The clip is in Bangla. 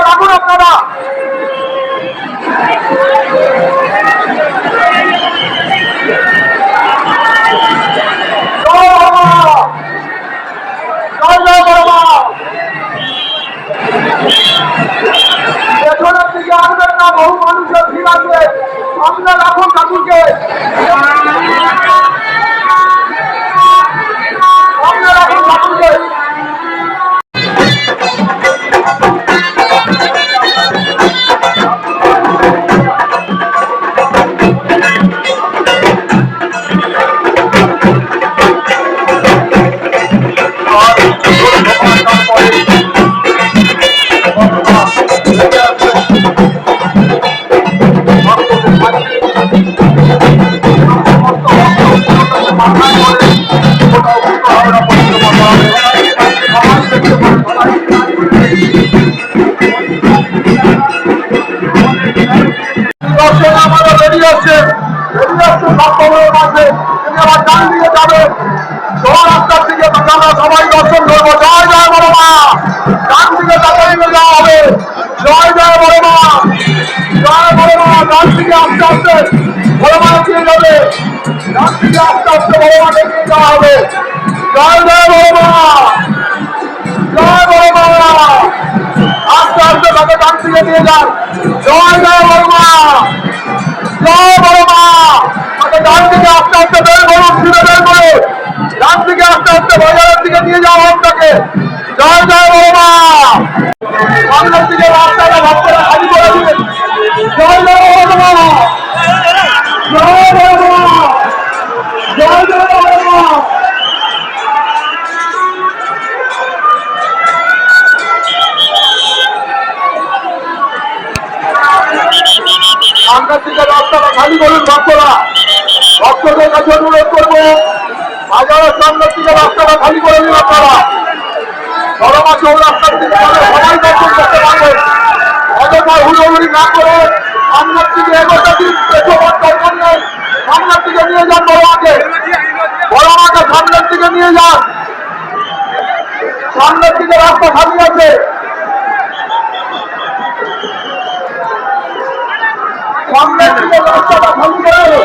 করে রাখুন আপনারা। পেছনের দিকে আসবেন না বহু মানুষের ভিড় আছে। আপনারা রাখুন ঠাকুরকে দর্শক বেরিয়ে বেরিয়ে সপ্তমের মাঝে তিনি আবার ডান যাবে জোর রাস্তার দিকে আমরা সবাই দর্শন করব জয় জয় বড় মা ডান দিকে তাড়াতাড়ি যাওয়া হবে জয় জয় বড় মা জয় বড় মা ডান দিকে আস্তে আস্তে বড় মা যাবে দিকে আস্তে আস্তে বড় মা এগিয়ে যাওয়া হবে জয় জয় বড় মা। জয় বড় মা আস্তে আস্তে তাকে দিকে নিয়ে যান জয় জয় বড় মা জয় বড় মা তাকে ডান দিকে আস্তে আস্তে বের করুন ফিরে বের করুন ডান দিকে আস্তে আস্তে বাজারের দিকে নিয়ে যাওয়া হোক তাকে জয় জয় বড় মা সামনের দিকে রাস্তাটা ভক্তরা খালি করে দিবেন জয় জয় সামনের দিকে রাস্তাটা খালি করুন ভক্তরা। ভক্তদের কাছে অনুরোধ করব বাজারের সামনের দিকে রাস্তাটা খালি করে দিন আপনারা। করে নেই নিয়ে সামনের দিকে রাস্তা খালি আছে। রাস্তাটা খালি করে